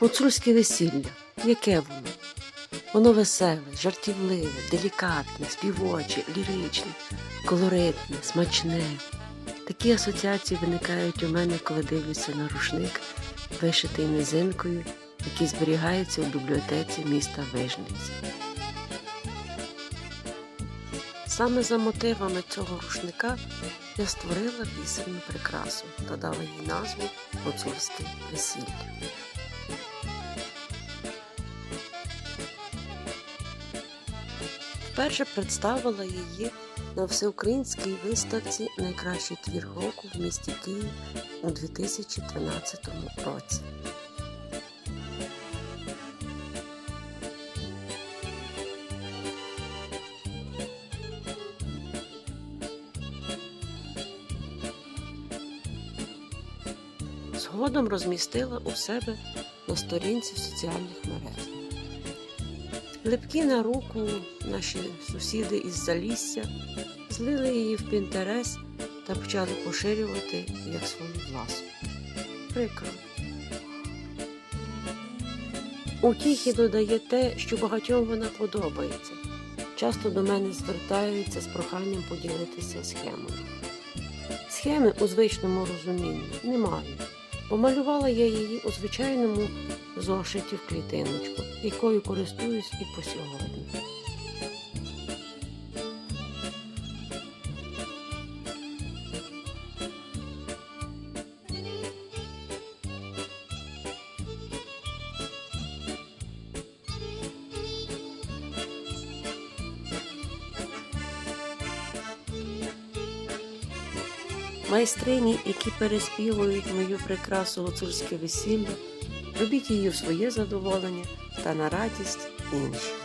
Гуцульське весілля. Яке воно? Воно веселе, жартівливе, делікатне, співоче, ліричне, колоритне, смачне. Такі асоціації виникають у мене, коли дивлюся на рушник, вишитий низинкою, який зберігається у бібліотеці міста Вижниці. Саме за мотивами цього рушника я створила бісерну прикрасу та дала їй назву Гуцульське весілля. Вперше представила її на всеукраїнській виставці Найкращий твір року в місті Київ у 2013 році. Згодом розмістила у себе на сторінці в соціальних мережах. Липкі на руку наші сусіди із Залісся злили її в Пінтерес та почали поширювати як свою власну. Прикро. Утіхи додає те, що багатьом вона подобається. Часто до мене звертаються з проханням поділитися схемою. Схеми у звичному розумінні немає. Помалювала я її у звичайному зошиті в клітиночку, якою користуюсь і по сьогодні. Майстрині, які переспівують мою прекрасу гуцульське весілля, робіть її в своє задоволення та на радість інших.